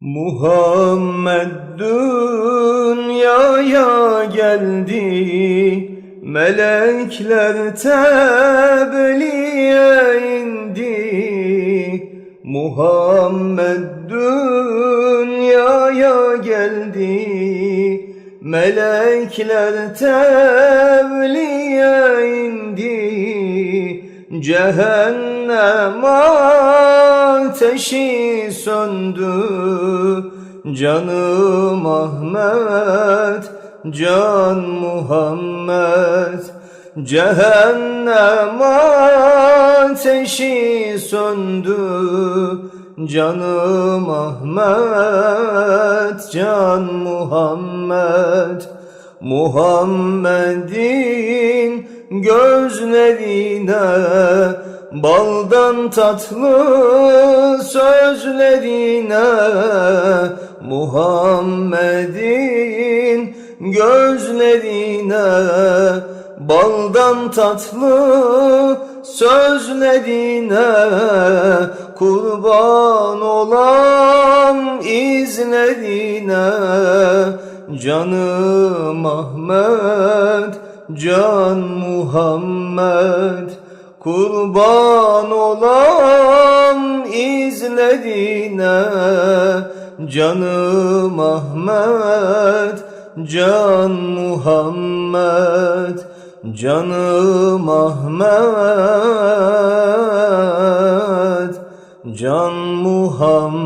Muhammed dünyaya geldi Melekler tebliğe indi. Muhammed dünyaya geldi Melekler tebliğe indi. Cehennem ateşi söndü. Canım Ahmet Can Muhammed. Cehennem ateşi söndü. Canım Ahmet Can Muhammed. Muhammed'in gözlerine Baldan tatlı sözlerine Muhammed'in gözlerine Baldan tatlı sözlerine Kurban olan izlerine Canım Ahmet Can Muhammed Kurban olan izlerine Canım Ahmet Can Muhammed Canım Ahmet Can Muhammed